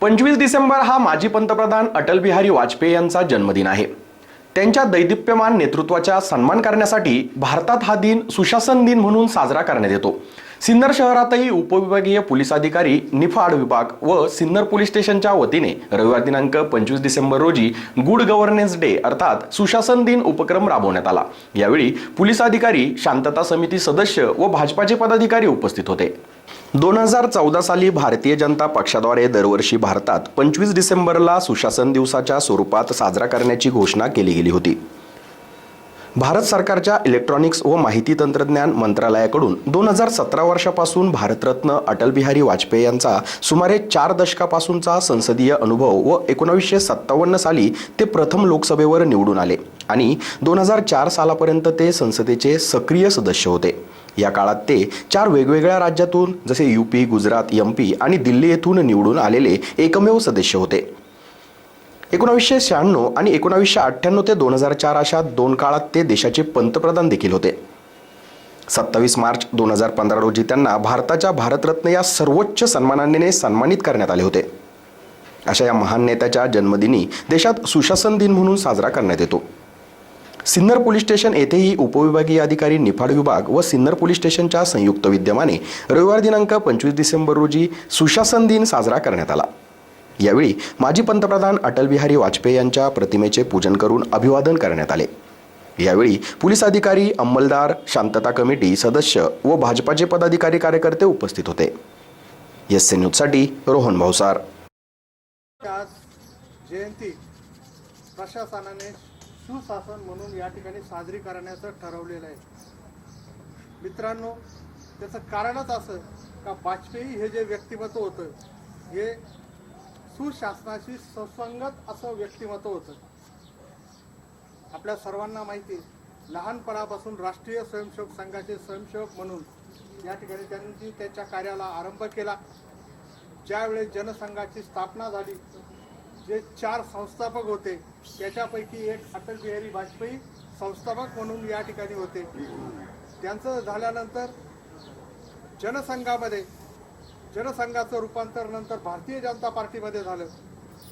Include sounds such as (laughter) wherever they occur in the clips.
पंचवीस डिसेंबर हा माजी पंतप्रधान अटल बिहारी वाजपेयी यांचा जन्मदिन आहे. त्यांच्या दैदिप्यमान नेतृत्वाचा सन्मान करण्यासाठी भारतात हा दिन सुशासन दिन म्हणून साजरा करण्यात येतो. सिन्नर शहरातही उपविभागीय पोलीस अधिकारी निफाड विभाग व सिन्नर पोलीस स्टेशनच्या वतीने रविवार दिनांक पंचवीस डिसेंबर रोजी गुड गव्हर्नन्स डे अर्थात सुशासन दिन उपक्रम राबवण्यात आला. यावेळी पोलीस अधिकारी शांतता समिती सदस्य व भाजपाचे पदाधिकारी उपस्थित होते. दोन हजार चौदा साली भारतीय जनता पक्षाद्वारे दरवर्षी भारतात पंचवीस डिसेंबरला सुशासन दिवसाच्या स्वरूपात साजरा करण्याची घोषणा केली गेली होती. भारत सरकारच्या इलेक्ट्रॉनिक्स व माहिती तंत्रज्ञान मंत्रालयाकडून दोन हजार सतरा वर्षापासून भारतरत्न अटलबिहारी वाजपेयी यांचा सुमारे चार दशकापासूनचा संसदीय अनुभव व एकोणावीसशे सत्तावन्न साली ते प्रथम लोकसभेवर निवडून आले आणि दोन हजार चार सालापर्यंत ते संसदेचे सक्रिय सदस्य होते. या काळात ते चार वेगवेगळ्या राज्यातून जसे यूपी गुजरात एम पी आणि दिल्ली येथून निवडून आलेले एकमेव सदस्य होते. एकोणावीसशे शहाण्णव आणि एकोणावीसशे अठ्ठ्याण्णव ते दोन हजार चार अशा दोन काळात ते देशाचे पंतप्रधान देखील होते. सत्तावीस मार्च दोन हजार पंधरा रोजी त्यांना भारताच्या भारतरत्न या सर्वोच्च सन्मानाने सन्मानित करण्यात आले होते. अशा या महान नेत्याच्या जन्मदिनी देशात सुशासन दिन म्हणून साजरा करण्यात येतो. सिन्नर पोलीस स्टेशन येथेही उपविभागीय अधिकारी निफाड विभाग व सिन्नर पोलीस स्टेशनच्या संयुक्त विद्यमाने रविवार दिनांक पंचवीस डिसेंबर रोजी सुशासन दिन साजरा करण्यात आला. यावेळी माजी पंतप्रधान अटलबिहारी वाजपेयी यांच्या प्रतिमेचे पूजन करून अभिवादन करण्यात आले. यावेळी पोलीस अधिकारी अंमलदार शांतता कमिटी सदस्य व भाजपाचे पदाधिकारी कार्यकर्ते उपस्थित होते. एस सी न्यूजसाठी रोहन भावसार आज जयंती प्रशासनाने सुशासन म्हणून या ठिकाणी साजरी करण्याचं ठरवलेलं आहे. मित्रांनो त्याचं कारणच असं का वाजपेयी हे जे व्यक्तिमत्व होतं हे सुशासनाशी सुसंगत असं व्यक्तिमत्व होतं. आपल्या सर्वांना माहिती लहानपणापासून राष्ट्रीय स्वयंसेवक संघाचे स्वयंसेवक म्हणून या ठिकाणी त्यांनी त्याच्या कार्याला आरंभ केला. ज्यावेळेस जनसंघाची स्थापना झाली जे चार संस्थापक होते त्याच्यापैकी एक अटल बिहारी वाजपेयी संस्थापक म्हणून या ठिकाणी होते. त्यांचं झाल्यानंतर जनसंघामध्ये जनसंघाचं रूपांतर नंतर भारतीय जनता पार्टीमध्ये झालं.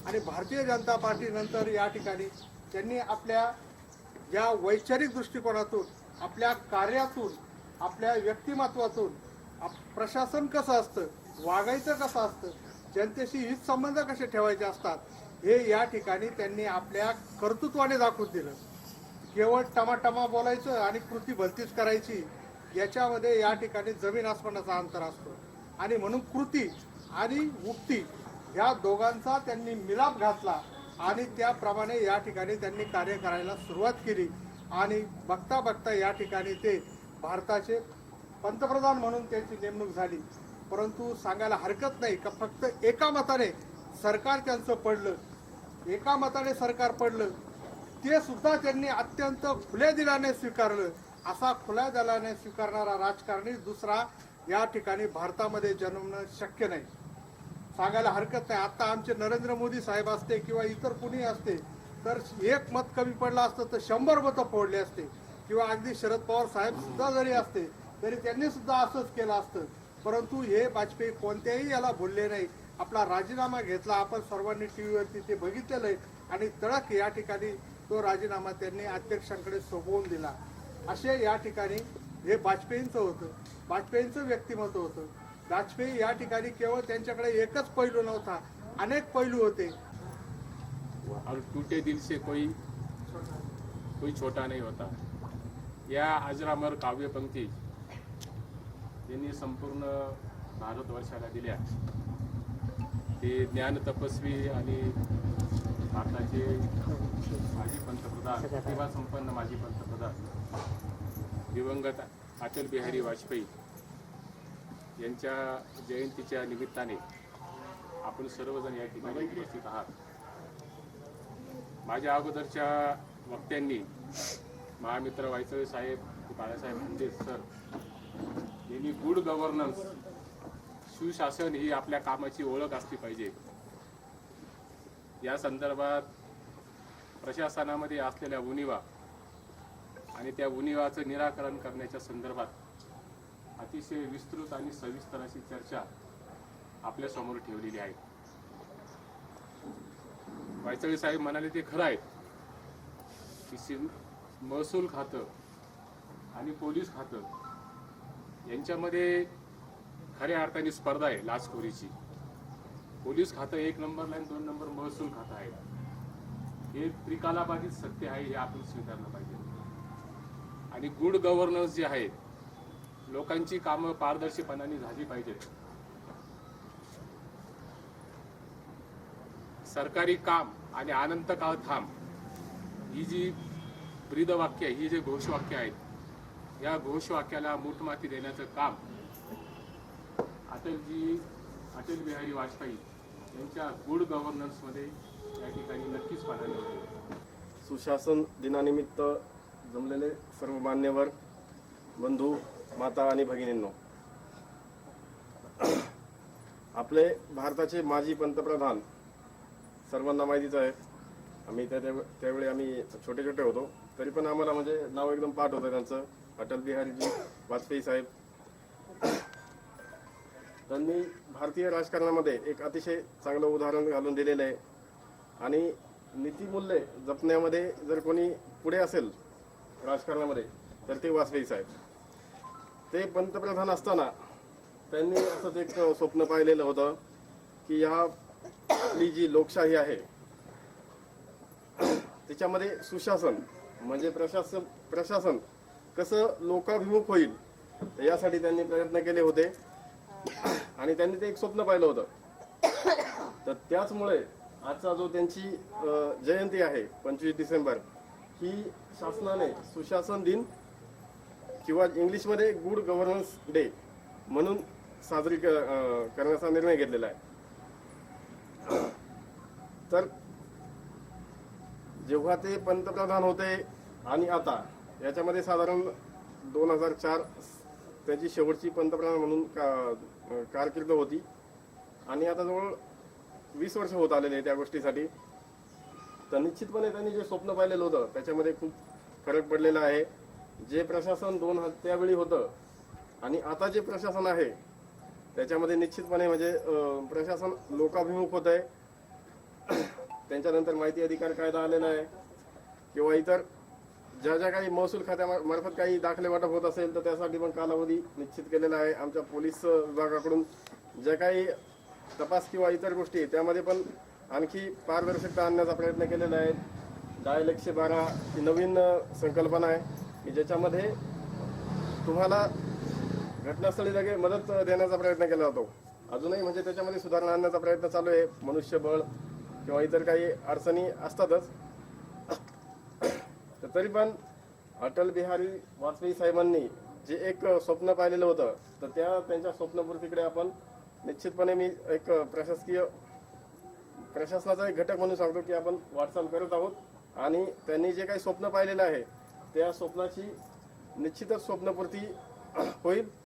आणि भारतीय जनता पार्टीनंतर या ठिकाणी त्यांनी आपल्या या वैचारिक दृष्टिकोनातून आपल्या कार्यातून आपल्या व्यक्तिमत्वातून आप- प्रशासन कसं असतं वागायचं कसं असतं जनतेशी हित संबंध कसे ठेवायचे असतात हे या ठिकाणी त्यांनी आपल्या कर्तृत्वाने दाखवून दिलं. केवळ टमाटमा बोलायचं आणि कृती भलतीच करायची याच्यामध्ये या ठिकाणी जमीन आसमानाचा अंतर असतो. आणि म्हणून कृती आणि उक्ती ह्या दोघांचा त्यांनी मिलाप घातला आणि त्याप्रमाणे या ठिकाणी त्यांनी कार्य करायला सुरुवात केली. आणि बघता बघता या ठिकाणी ते भारताचे पंतप्रधान म्हणून त्यांची नेमणूक झाली. परंतु सांगायला हरकत नाही का? फक्त एका मताने सरकार त्यांचं पडलं. एका मताने सरकार पडलं ते सुद्धा त्यांनी अत्यंत खुल्या दिलाने स्वीकारलं. असा खुल्या दिलाने स्वीकारणारा राजकारणी दुसरा या ठिकाणी भारतामध्ये जन्मणं शक्य नाही. सांगायला हरकत नाही. आता आमचे नरेंद्र मोदी साहेब असते किंवा इतर कुणी असते तर एक मत कमी पडलं असतं तर शंभर मतं फोडले असते. किंवा अगदी शरद पवार साहेब सुद्धा जरी असते तरी त्यांनी सुद्धा असंच केलं असतं. परंतु हे वाजपेयी कोणत्याही याला बोलले नाही. आपला राजीनामा घेतला. आपण सर्वांनी टी व्हीवरती ते बघितलेलं आहे. आणि तडक या ठिकाणी तो राजीनामा त्यांनी अध्यक्षांकडे सोपवून दिला. असे या ठिकाणी हे वाजपेयींचं होतं. वाजपेयींचं व्यक्तिमत्व होतं. वाजपेयी या ठिकाणी केवळ त्यांच्याकडे एकच पैलू नव्हता. अनेक पैलू होते. और टूटे दिल से कोई कोई छोटा नहीं होता. या अजरामर काव्यपंक्ती त्यांनी संपूर्ण भारतवर्षाला दिल्या. ते ज्ञान तपस्वी आणि भारताचे माजी पंतप्रधान प्रतिभा संपन्न माजी पंतप्रधान दिवंगत अटल बिहारी वाजपेयी यांच्या जयंतीच्या निमित्ताने आपण सर्वजण या ठिकाणी उपस्थित आहात. माझ्या अगोदरच्या वक्त्यांनी महामित्र वायचळे साहेब बाळासाहेब मुंडे सर यांनी गुड गव्हर्नन्स सुशासन ही आपल्या कामाची ओळख असली पाहिजे. या संदर्भात प्रशासनामध्ये असलेल्या उणिवा आणि त्या उणिवाचं निराकरण करण्याच्या संदर्भात अतिशय विस्तृत आणि सविस्तर अशी चर्चा आपल्यासमोर ठेवलेली आहे. वायचळे साहेब म्हणाले ते खरं आहे की सिं महसूल खातं आणि पोलीस खातं यांच्यामध्ये खऱ्या अर्थाने स्पर्धा आहे लाचखोरीची पोलीस खातं एक नंबरला आणि दोन नंबर महसूल खातं आहे. हे त्रिकालाबाधित सत्य आहे हे आपण स्वीकारलं पाहिजे. आणि गुड गव्हर्नन्स जे आहे लोकांची कामं पारदर्शीपणाने झाली पाहिजेत सरकारी काम आणि अनंत काळ थांब ही जी ब्रीदवाक्य ही जे घोषवाक्य आहेत या घोषवाक्याला मूठमाती देण्याचं काम अटलजी अटल बिहारी वाजपेयी यांच्या गुड गव्हर्नन्समध्ये या ठिकाणी नक्कीच पाहायला मिळते सुशासन दिनानिमित्त जमलेले सर्व मान्यवर बंधू माता आणि भगिनींनो आपले भारताचे माजी पंतप्रधान सर्वांना माहितीच आहे. आम्ही त्या त्यावेळी आम्ही छोटे छोटे होतो. तरी पण आम्हाला म्हणजे नाव एकदम पाठ होतं त्यांचं. अटल बिहारीजी वाजपेयी साहेब त्यांनी भारतीय राजकारणामध्ये एक अतिशय चांगलं उदाहरण घालून दिलेलं आहे. आणि नीतिमूल्ये जपण्यामध्ये जर कोणी पुढे असेल राजकारणामध्ये तर ते वाजपेयी साहेब. ते पंतप्रधान असताना त्यांनी असंच एक स्वप्न पाहिलेलं होतं की ह्या आपली जी लोकशाही आहे त्याच्यामध्ये सुशासन म्हणजे प्रशासन प्रशासन कसं लोकाभिमुख होईल यासाठी त्यांनी प्रयत्न केले होते. आणि त्यांनी ते एक स्वप्न पाहिलं होतं. तर त्याचमुळे आजचा जो त्यांची जयंती आहे पंचवीस डिसेंबर ही शासनाने सुशासन दिन किंवा इंग्लिशमध्ये गुड गव्हर्नन्स डे म्हणून साजरी करण्याचा निर्णय घेतलेला आहे. तर जेव्हा ते पंतप्रधान होते आणि आता याच्यामध्ये साधारण दोन हजार चार त्यांची शेवटची पंतप्रधान म्हणून का कारकीर्द होती. आणि आता जवळ वीस वर्ष होत आलेले त्या गोष्टीसाठी. तर निश्चितपणे त्यांनी जे स्वप्न पाहिलेलं होतं त्याच्यामध्ये खूप फरक पडलेला आहे. जे प्रशासन दोन त्यावेळी होतं आणि आता जे प्रशासन आहे त्याच्यामध्ये निश्चितपणे म्हणजे प्रशासन लोकाभिमुख होत आहे (coughs) त्यांच्यानंतर माहिती अधिकार कायदा आलेला आहे. किंवा इतर ज्या ज्या काही महसूल खात्यामार्फत काही दाखले वाटप होत असेल तर त्यासाठी पण कालावधी निश्चित केलेला आहे. आमच्या पोलीस विभागाकडून ज्या काही तपास किंवा इतर गोष्टी आहेत, त्यामध्ये पण आणखी पारदर्शकता आणण्याचा प्रयत्न केलेला आहे. डायल एकशे बारा ही नवीन संकल्पना आहे की ज्याच्यामध्ये तुम्हाला घटनास्थळी लगे मदत देण्याचा प्रयत्न केला जातो. अजूनही म्हणजे त्याच्यामध्ये सुधारणा आणण्याचा प्रयत्न चालू आहे. मनुष्यबळ किंवा इतर काही अडचणी असतातच तरी पण अटल बिहारी वाजपेयी साहेबांनी जे एक स्वप्न पाहिलेलं होतं तर त्या त्यांच्या स्वप्नपूर्तीकडे आपण निश्चितपणे मी एक प्रशासकीय प्रशासनाचा एक घटक म्हणून सांगतो की आपण वाटचाल करत आहोत. आणि त्यांनी जे काही स्वप्न पाहिलेलं आहे त्या स्वप्नाची निश्चितच स्वप्नपूर्ती होईल.